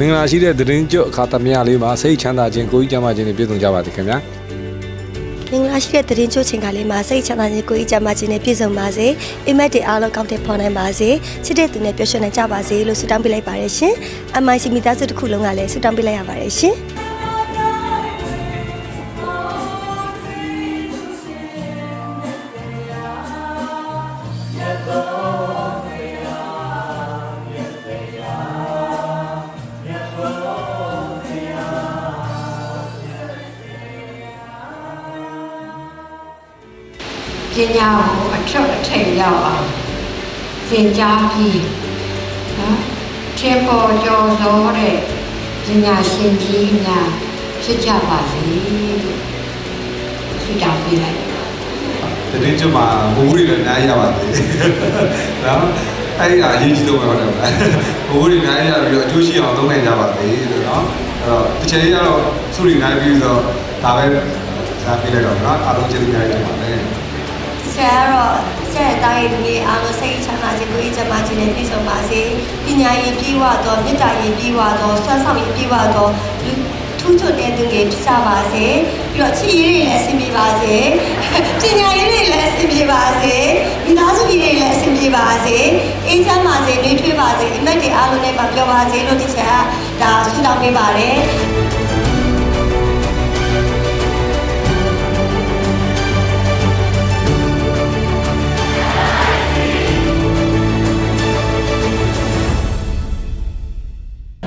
မင်္ဂလာရှိတဲ့သတင်းကြွအခါသမယလေးမှာစိတ်ချမ်းသာခြင်းကိုယ်ကြီးကျမ်းမာခြင်းတွေပြည့်စုံကြပါစေခင်ဗျာမင်္ဂလာရှိတဲ့သတင်းချိုးချိန်ကလေးမှာစိတ်ချမ်းသာခြင်းကိုယ်ဤကြမ်းမာခြင်းနဲ့ပြည့်စုံပါစေအိမ်မက်တွေအားလုံးကောင်းတဲ့ဖော်နိုင်ပါစေချစ်တဲ့သူနဲ့ပျော်ရွှင်နိုင်ကြပါစေလို့ဆုတောင်းပေးလိုက်ပါတယ်ရှင် MIC မိသားစုတစ်ခုလုံးကလည်းဆုတောင်းပေးလိုက်ရပါတယ်ရှင် ပညာကိုအထွတ်အထိပ်ရောက်အောင်သင်ကြားပြီးနော်ထေပေါ်ကျော်စောတဲ့ပညာရှင်ကြီးများဖြစ်ကြပါစေလို့ဆုတောင်းပေးလိုက်သတင်းကြွမှာဘိုးဘိုးတွေလည်းအများကြီးရပါသေးတယ်နော်အဲ့ဒီကအရေးကြီးဆုံးပဲဟုတ်တယ်မလားဘိုးဘိုးတွေအများကြီးရပြီးတော့အကျိုးရှိအောင်သုံးနိုင်ကြပါသေးလို့နော်အဲ့တော့တစ်ချိန်ကျတော့စုရီနိုင်ပြီးဆိုတော့ဒါပဲဇာပြလိုက်တော့နော်အားလုံးကျေးဇူးများတင်ပါတယ် ဆရာကတော့ဆရာတားရဲ့လူကြီးအားလုံးစိတ်ချမ်းသာခြင်းကိုယ်ဤကြမ်းမာခြင်းနဲ့ပြည့်စုံပါစေပညာရင်ပြည့်ဝသောမေတ္တာရင်ပြည့်ဝသောဆွမ်းဆောင်ရင်ပြည့်ဝသောလူထူးချွန်တဲ့သူတွေဖြစ်ကြပါစေပြီးတော့ချစ်ရည်တွေလည်းအဆင်ပြေပါစေပညာရည်တွေလည်းအဆင်ပြေပါစေမိသားစုတွေလည်းအဆင်ပြေပါစေအေးချမ်းပါစေနှွေးထွေးပါစေအမက်တွေအားလုံးနဲ့ပါပြောပါစေလို့ဒီချက်ကဒါဆုတောင်းပေးပါတယ်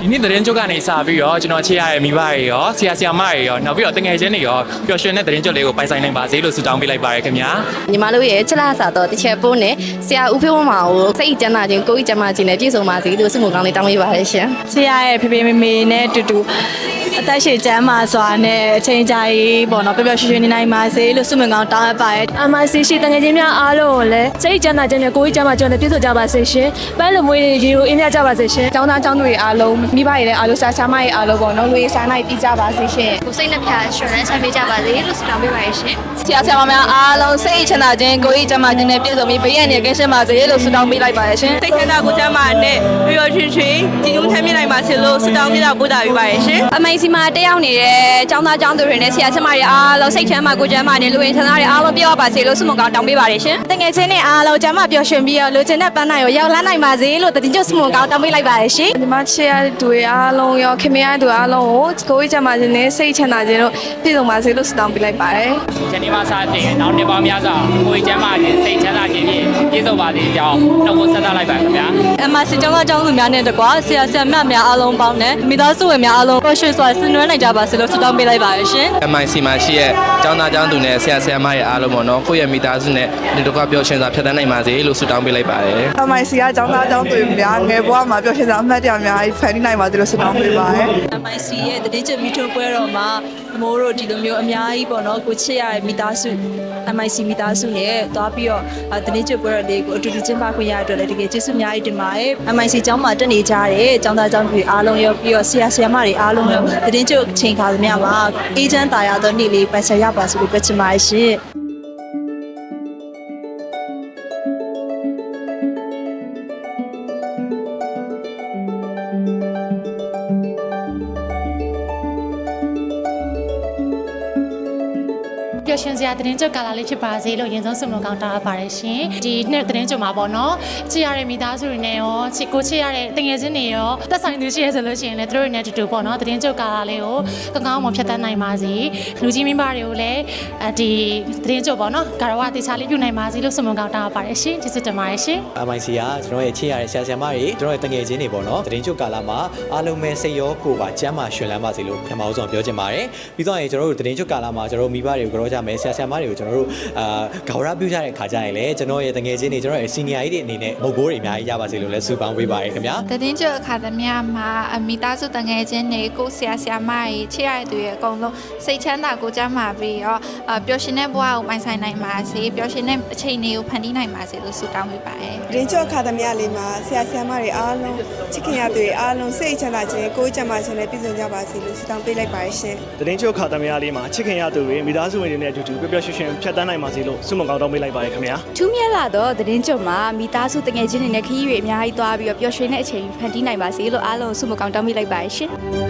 ဒီနေ့သတင်းကြုတ်ကနေစပြီးတော့ကျွန်တော်ချေရရဲ့မိဘတွေရောဆရာဆရာမတွေရောနောက်ပြီးတော့တငယ်ချင်းတွေရောပျော်ရွှင်တဲ့သတင်းကြုတ်လေးကိုပိုင်ဆိုင်နိုင်ပါစေလို့ဆုတောင်းပေးလိုက်ပါရခင်ဗျာညီမတို့ရဲ့ချစ်လာစာတော့တစ်ချက်ပိုးနဲ့ဆရာဦးဖေဝမာကိုစိတ်ကျမ်းသာခြင်းကိုယ်ကြီးကျမ်းမာခြင်းနဲ့ပြည့်စုံပါစေလို့ဆုမကောင်းလေးတောင်းပေးပါရရှင်ဆရာရဲ့ဖေဖေမေမေနဲ့အတူတူ အသက်ရှည်ကျမ်းမာစွာနဲ့အချိန်ကြာရေးပေါ့နော်ပျော်ပျော်ရွှင်ရွှင်နေနိုင်ပါစေလို့ဆုမွန်ကောင်းတောင်းအပ်ပါရဲ့ MIC ရှိတငယ်ချင်းများအားလုံးကိုလည်းစိတ်ချမ်းသာခြင်းနဲ့ကိုယ်ကြီးကျန်းမာခြင်းနဲ့ပြည့်စုံကြပါစေရှင်။ပန်းလိုမွေးတွေရေကိုအင်းမြကြပါစေရှင်။ကျောင်းသားကျောင်းသူတွေအားလုံးမိဘတွေလည်းအားလုံးဆရာဆရာမတွေအားလုံးပေါ့နော်လူရေးစားနိုင်ပြီးကြပါစေရှင်ကိုစိတ်နှပြရှင်နဲ့ဆက်ပေးကြပါစေလို့ဆုတောင်းပေးပါရရှင်ဆရာဆရာမများအားလုံးစိတ်ချမ်းသာခြင်းကိုယ်ကြီးကျမ်းမာခြင်းနဲ့ပြည့်စုံပြီးဘေးရန်တွေကင်းရှင်းပါစေလို့ဆုတောင်းပေးလိုက်ပါရဲ့ရှင်စိတ်ချမ်းသာကိုကျမ်းမာနဲ့ပျော်ရွှင်ရွှင်ကြည်ညိုထမ်းမြနိုင်ပါစေလို့ဆုတောင်းပေးတာပို့တာပေးပါရဲ့ရှင်အမေစီမှာတက်ရောက်နေတဲ့ကျောင်းသားကျောင်းသူတွေနဲ့ဆရာဆရာမတွေအားလုံးစိတ်ချမ်းသာကိုယ်ကျမ်းမာနဲ့လူဝင်ချမ်းသာတွေအားလုံးပြောပါစေလို့ဆုမကောင်းတောင်းပေးပါရရှင်တကယ်ချင်းနဲ့အားလုံးကျမ်းမာပျော်ရွှင်ပြီးတော့လူချင်းတဲ့ပန်းနိုင်ကိုရောက်လာနိုင်ပါစေလို့တည်ကြဆုမွန်ကောင်းတောင်းပေးလိုက်ပါရဲ့ရှင်ညီမချစ်ရတဲ့သူတွေအားလုံးရောခင်မရတဲ့သူအားလုံးကိုကိုယ်ကြီးကျန်းမာခြင်းနဲ့စိတ်ချမ်းသာခြင်းတို့ပြည့်စုံပါစေလို့ဆုတောင်းပေးလိုက်ပါတယ်။ဒီနေ့မှစတင်နောက်နှစ်ပေါင်းများစွာကိုယ်ကျမ်းမာခြင်းစိတ်ချမ်းသာခြင်းဖြင့်ပြည့်စုံပါစေကြောင်းနှုတ်ဆက်သလိုက်ပါခင်ဗျာအမစစ်ကျောင်းသားကျောင်းသူများနဲ့တကွာဆရာဆရာမများအားလုံးပေါင်းနဲ့မိသားစုဝင်များအားလုံးပျော်ရွှင်စွာဆင်နွှဲနိုင်ကြပါစေလို့ဆုတောင်းပေးလိုက်ပါရရှင် MIC မှာရှိရဲ့ကျောင်းသားကျောင်းသူနဲ့ဆရာဆရာမရဲ့အားလုံးပေါ့နော်ကိုယ့်ရဲ့မိသားစုနဲ့ဒီတော့ကပျော်ရွှင်စွာဖြတ်သန်းနိုင်ပါစေလို့ဆုတောင်းပေးလိုက်ပါတယ်အမိုင်စီကကျောင်းသားကျောင်းသူများငယ်ဘဝမှာပျော်ရွှင်စွာအမှတ်တရများဖန်တီးနိုင်ပါသေးလို့ဆုတောင်းပေးပါရစေ MIC ရဲ့တည်ကြမီထိုပွဲတော်မှာ မိုးတို့ဒီလိုမျိုးအများကြီးပေါ့နော်ကိုချစ်ရတဲ့မိသားစု MIC မိသားစုနဲ့သွားပြီးတော့တည်ကြပွဲတော်လေးကိုအတူတူကျင်းပခွင့်ရတဲ့အတွက်လည်းတကယ်ကျေးဇူးအများကြီးတင်ပါတယ် MIC ကျောင်းမှာတက်နေကြတဲ့ကျောင်းသားကျောင်းသူတွေအားလုံးရောပြီးတော့ဆရာဆရာမတွေအားလုံးရောတည်ကြချိန်ခါသမျှမှာအေးချမ်းသာရသောနေ့လေးပိုင်ဆိုင်ရပါစေလို့ပြောချင်ပါတယ်ရှင် ပျော်ရွှင်စရာသတင်းကြုတ်ကာလာလေးဖြစ်ပါစေလို့ရင်ဆုံးဆုမွန်ကောင်းတောင်းအပ်ပါတယ်ရှင်ဒီနှစ်သတင်းကြုတ်မှာပေါ့နော်ချစ်ရတဲ့မိသားစုတွေနဲ့ရောချစ်ကိုချစ်ရတဲ့တငယ်ချင်းတွေရောသက်ဆိုင်သူရှိရဆိုလို့ရှိရင်လည်းသူတို့တွေနဲ့တူတူပေါ့နော်သတင်းကြုတ်ကာလာလေးကိုကောင်းကောင်းမွန်ဖြတ်သန်းနိုင်ပါစေလူကြီးမိဘတွေကိုလည်းအဲဒီသတင်းကြုတ်ပေါ့နော်ကာရဝတေချာလေးပြုနိုင်ပါစေလို့ဆုမွန်ကောင်းတောင်းအပ်ပါတယ်ရှင်ကျေးဇူးတင်ပါတယ်ရှင် MIC ကကျွန်တော်ရဲ့ချစ်ရတဲ့ဆရာဆရာမတွေကျွန်တော်ရဲ့တငယ်ချင်းတွေပေါ့နော်တရင်ချုပ်ကာလမှာအားလုံးပဲစိတ်ရောကိုယ်ပါကျမ်းမာရှင်လန်းပါစေလို့ပထမဆုံးပြောချင်ပါတယ်ပြီးတော့ရင်ကျွန်တော်တို့တရင်ချုပ်ကာလမှာကျွန်တော်တို့မိဘတွေကိုကြောကြမယ်ဆရာဆရာမတွေကိုကျွန်တော်တို့အာဂေါရပြုကြတဲ့ခါကျရင်လည်းကျွန်တော်ရဲ့တငယ်ချင်းတွေကျွန်တော်ရဲ့ senior ကြီးတွေအနေနဲ့မုတ်ဘိုးတွေအများကြီးရပါစေလို့လည်းဆုတောင်းပေးပါတယ်ခင်ဗျာတည်ကြအခါသမယမှာမိသားစုတငယ်ချင်းတွေကိုဆရာဆရာမကြီးချစ်ရတဲ့သူရဲ့အကုန်လုံးစိတ်ချမ်းသာကိုကြမ်းမာပြီးတော့ပျော်ရွှင်တဲ့ဘဝကိုပိုင်ဆိုင်နိုင်ပါစေပျော်ရွှင်တဲ့အချိန်တွေကိုဖန်တီးနိုင်ပါစေလို့ဆုတောင်းပေးပါတယ်ရင်ကျော်အခါသမယလေးမှာဆရာဆရာမတွေအားလုံးချစ်ခင်ရသူတွေအားလုံးစိတ်ချမ်းသာခြင်းကိုယ်ကျမ်းမာခြင်းနဲ့ပြည့်စုံကြပါစေလို့ဆုတောင်းပေးလိုက်ပါရရှင်တရင်ချုပ်ခါသမယလေးမှာချစ်ခင်ရသူတွေမိသားစုဝင်တွေနဲ့အတူတူတူပျော်ပျော်ရွှင်ရွှင်ဖြတ်တန်းနိုင်ပါစေလို့ဆုမွန်ကောင်းတောင်းပေးလိုက်ပါတယ်ခင်ဗျာထူးမြတ်လာတော့သတင်းကြွမှာမိသားစုတငယ်ချင်းတွေနဲ့ခရီးတွေအများကြီးသွားပြီးတော့ပျော်ရွှင်တဲ့အချိန်ဖန်တီးနိုင်ပါစေလို့အားလုံးဆုမကောင်းတောင်းပေးလိုက်ပါရှင်။